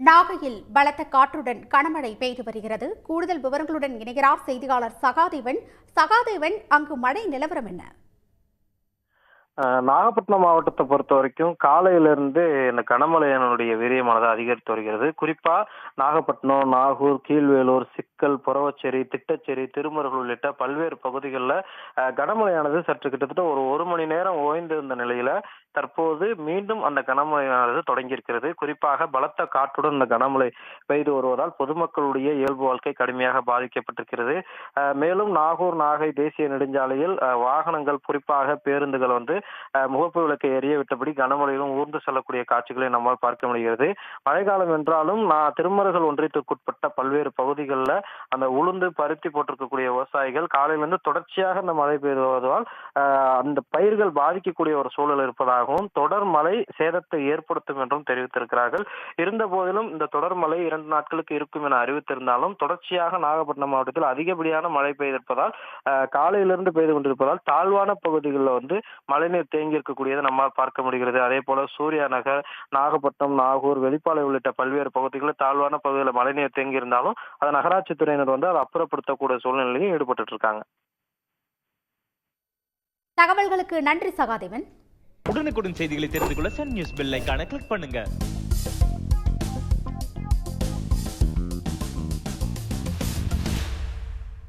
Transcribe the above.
நாகையில் பலத்த காற்றுடன் கனமழை பெய்து வருகிறது. கூடுதல் விவரங்களுடன் இணைகிறார் செய்தியாளர் சகாதேவன். சகாதேவன் அங்கு மழை நிலவரம் என்ன? நாகப்பட்டினம் மாவட்டத்தை பொறுத்த வரைக்கும் காலையிலிருந்து இந்த கனமழையினுடைய வீரியமானது அதிகரித்து வருகிறது. குறிப்பா நாகப்பட்டினம் நாகூர் கீழ்வேலூர் சிக் சிக்கல் புறவச்சேரி திட்டச்சேரி திருமருகல் உள்ளிட்ட பல்வேறு பகுதிகளில் கனமழையானது சற்று கிட்டத்தட்ட ஒரு ஒரு மணி நேரம் ஓய்ந்திருந்த நிலையில தற்போது மீண்டும் அந்த கனமழையானது தொடங்கியிருக்கிறது. குறிப்பாக பலத்த காற்றுடன் இந்த கனமழை பெய்து வருவதால் பொதுமக்களுடைய இயல்பு வாழ்க்கை கடுமையாக பாதிக்கப்பட்டிருக்கிறது. மேலும் நாகூர் நாகை தேசிய நெடுஞ்சாலையில் வாகனங்கள் குறிப்பாக பேருந்துகள் வந்து முகப்பு விளக்கை எரிய விட்டபடி கனமழையிலும் ஊர்ந்து செல்லக்கூடிய காட்சிகளை நம்மால் பார்க்க முடிகிறது. மழைக்காலம் என்றாலும் நான் திருமருகல் ஒன்றியத்திற்குட்பட்ட பல்வேறு பகுதிகளில் அந்த உளுந்து பருத்தி போட்டிருக்கக்கூடிய விவசாயிகள் காலையிலிருந்து தொடர்ச்சியாக அந்த மழை பெய்துவதால் அந்த பயிர்கள் பாதிக்கக்கூடிய ஒரு சூழல் இருப்பதாகவும் தொடர் மழை சேதத்தை ஏற்படுத்தும் என்றும் தெரிவித்திருக்கிறார்கள். இருந்த போதிலும் இந்த தொடர் மழை இரண்டு நாட்களுக்கு இருக்கும் என அறிவித்திருந்தாலும் தொடர்ச்சியாக நாகப்பட்டினம் மாவட்டத்தில் அதிகப்படியான மழை பெய்திருப்பதால் காலையிலிருந்து பெய்து கொண்டிருப்பதால் தாழ்வான பகுதிகளில் வந்து மழைநீர் தேங்கி இருக்கக்கூடியதை நம்மால் பார்க்க முடிகிறது. அதே போல சூர்யா நகர் நாகப்பட்டினம் நாகூர் வெளிப்பாளை உள்ளிட்ட பல்வேறு பகுதிகளில் தாழ்வான பகுதிகளில் மழைநீர் தேங்கி இருந்தாலும் அதை துறையினர் வந்து அதை அப்புறப்படுத்தக்கூடிய சூழ்நிலையும் ஈடுபட்டு இருக்காங்க தகவல்களுக்கு நன்றி சகாதேவன். உடனுக்குடன் செய்திகளை தெரிந்து கொள்ள சன் நியூஸ் பெல் ஐகானை கிளிக் பண்ணுங்க.